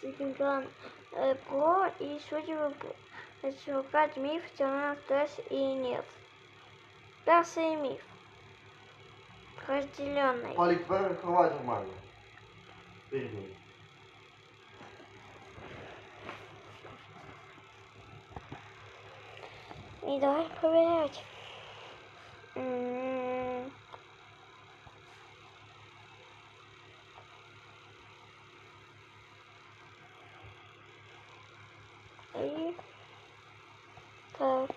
Цикнган э, про и судьбы шукать миф темных тресс и нет. Персий миф. Разделенный. Палік переховай нормально. Перед ним. И давай проверять. М, И так.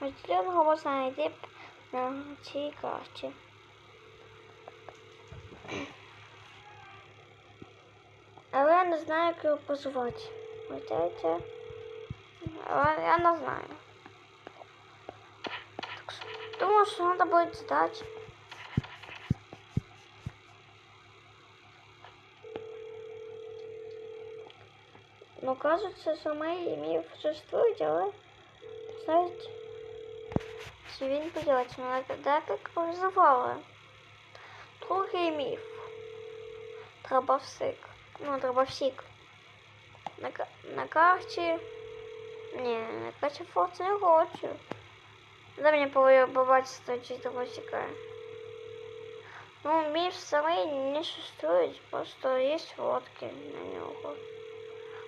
Разделенного можна знайти на цій карті. Але я не знаю, як його позвати. Знаєте? Але я не знаю. Так що, думаю, що треба буде здати. Ну, кажется, що мої міф существують, але знаєте, чи він поділиться, мене декілька визивали. Другий міф. Дробовсик. Ну, дробовсик. На, ка- на карті. Ні, на карті форт не хочу. Дай мені по- побачити, чи дробовсика. Ну, міф самий не существует, просто є фотки на нього.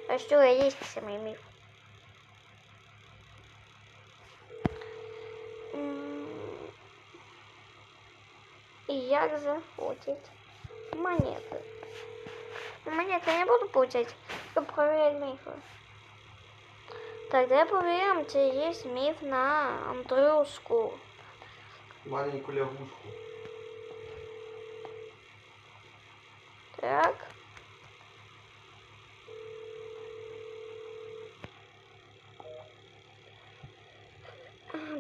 А що є самий міф? І як заходять монети? Монеты я не буду получать, чтобы проверять мифы. Тогда проверим, чи есть миф на Андрюшку. Маленьку лягушку. Так.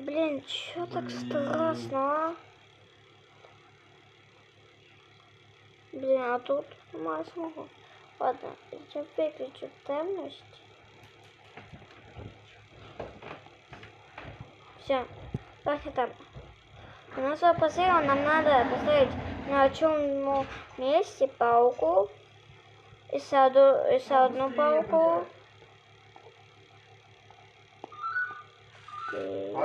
Блин, чё так страшно, а? Блин, а тут мало смогу. Ладно, я выключу темность. Все, давайте там. У нас посылка, нам надо поставить на чем месте палку. И саду, и одну палку. И...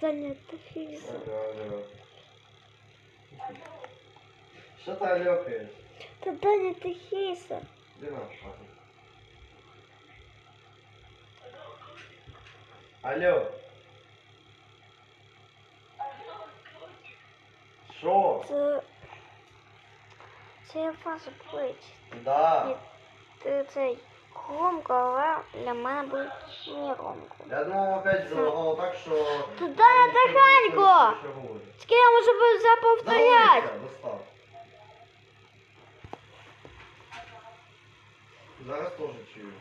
Занято физа. Що ти алёкаєш? Да Даня. Де наш папа? Алло. Що? Це... Це я плить. Да. Ти цей громко, але для мене буде не громко. Я думав опять залагало так, що... Та Даня, тихенько! Ким я можу заповторять? Давай, достав. Зараз теж чую.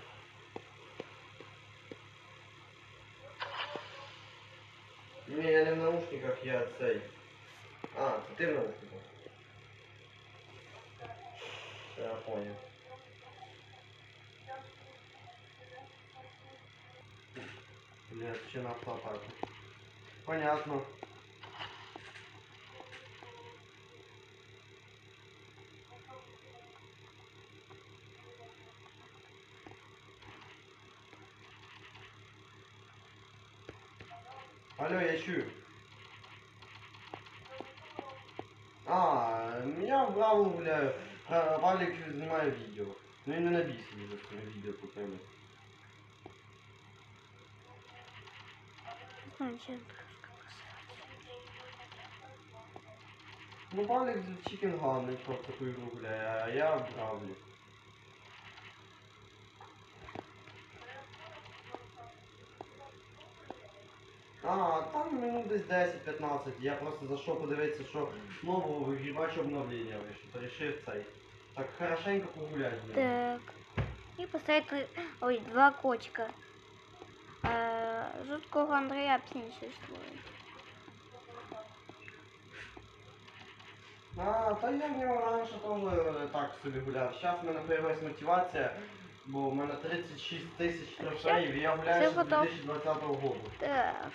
Ні, я не в наушниках, я цей. А, це ти в наушниках. Все, я понял. Блядь, ще на. Понятно. Алло, я чую. А, меня в главу гуляю. А, Валик знімає відео. Ну і не на бісі за своє відео купили. Значить, Ну Валик з Chicken Gun просто таку ігру гуляє, а я в А, там минут десь 10-15. Я просто зайшов подивитися, що нового вигрібач обновлення вийшло. То рішив цей. Так хорошенько погулять. Так. І поставити ой, два кочка. Е, жуткого Андрея не существует. А, та я в нього раніше теж е, так собі гуляв. Зараз в мене появилась мотивація, бо в мене 36 тисяч трофеїв, і я гуляю ще з 2020 року. Так.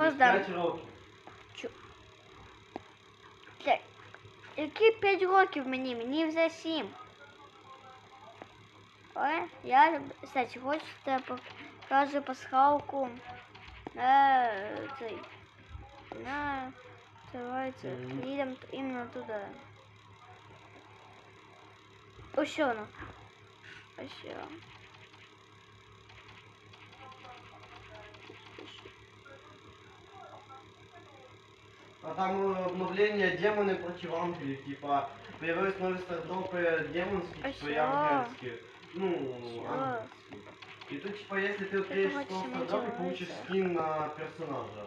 Поздам. 5 років. Так. Які 5 років мені? Мені вже 7. Ой, я, кстати, хочете покажу пасхалку на цей. На давайте Мгм. їдемо іменно туди. Ось воно. Ось воно. А там э, обновление демоны против ангелов, типа, появились новые стартропы демонские, А типа, чё? и ангельские. Ну, Чё? ангельские. И тут, типа, если ты откроешь хочешь 100 иметь стартропов, получишь нравится? скин на персонажа.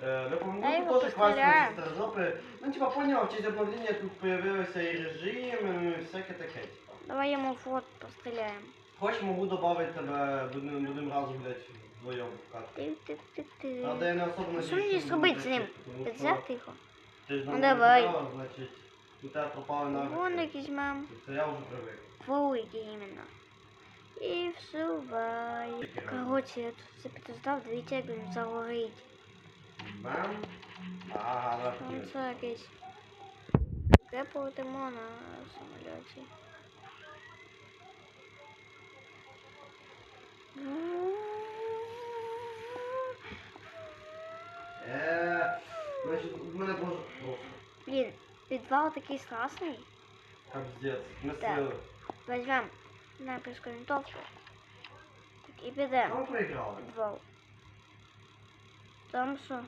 Э, я помню, Я тут его тоже классные постреляю. стартропы. Ну, типа, понял, в честь обновления тут появился и режим, и всякое такое, типа. Давай йому фот постріляємо. Хочешь, могу добавить тебе, будем, будем разом, блядь, вдвоем в. Ти-ти-ти-ти. Правда, я не особо А що надіюсь, мені зробити з ним? Ти взяв тихо. Ти ж Ну, давай. сказала, значить, у тебе пропали навики. Вон візьмем. Це я вже привик. Великий іменно. І всувай. Коротше, я тут це підоздав, дивіться, як він загорить. Бам. Ага, легкий. це якесь. Таке полетимо на самольоті. Е, значить, в мене дуже просто. Блін, підвал такий страшний. Капздець. Ми Так. сили. Возьмем на винтовку. Так, і підемо. Ми проіграли. Підвал. Там що?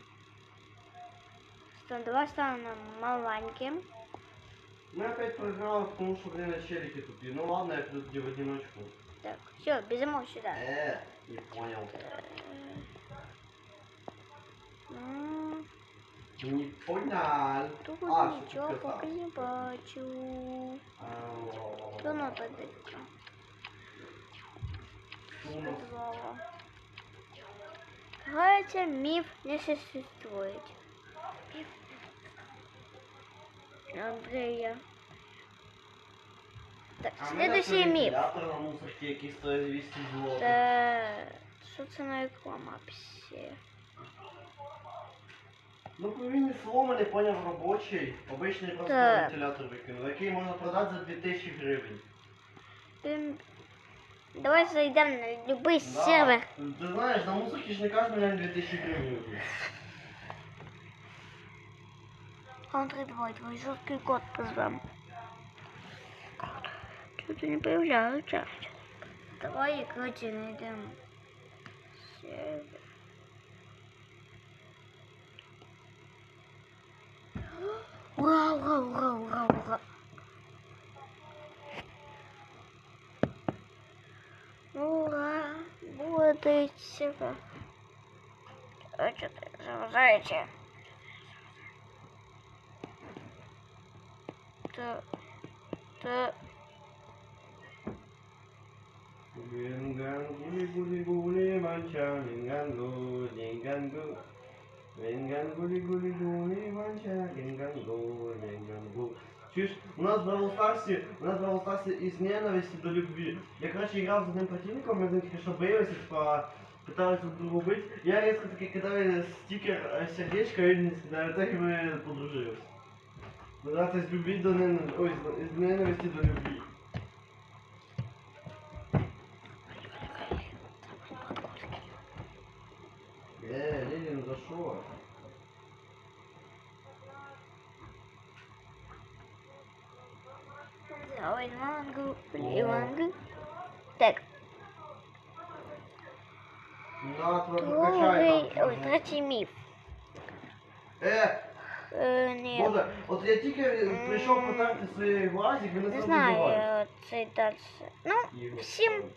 Стан, давай станемо маленьким. Ми опять проіграли, тому що, блін, челики тупі. Ну ладно, я піду тоді в одиночку. Так, все, біжимо сюди. Е, не понял. М, Не понял. Тут А, що нічого тут поки не бачу. Що ну тоді? Сумно. Підвала. Кажется, миф не существует. Миф. Андрея. Так, А следующий миф. Вентилятор на мусорці, який стоїть 200 злотих. Та що це на реклама пише? Ну, він сломаний, поняв, робочий. Обичний просто Так. вентилятор викинув, який можна продати за 2000 гривень. Ем, Давай зайдемо на любий Да. сервер. Ти знаєш, на мусорці ж не кожен день 2000 гривень викинув. Контри 2, твой жорсткий код позвам. Что-то не появляется. Давай, короче, найдем сервер. Ура, ура, ура, ура, ура. Ура, будет сервер. Lingan guli guli guli mancha, lingan go, lingan go. Lingan guli guli guli манча, lingan go, lingan go. Чуешь, у нас в Brawl Stars, у нас в Brawl из ненависти до любви. Я, короче, играл с одним противником, мы один хорошо боялись, типа, пытались друг друга убить. Я резко таки кидаю стикер е, сердечко, и не да, так итоге мы подружились. Да, то есть любить до ненависти, ой, из ненависти до любви. мангу, мангу. Так, На, тебе другий, прокачай ой, там. третій міф. Е, Е, ні, Боже, от я тільки прийшов потерти свій глазик, він не не знаю, забуває. е, цей далі. Ну, всім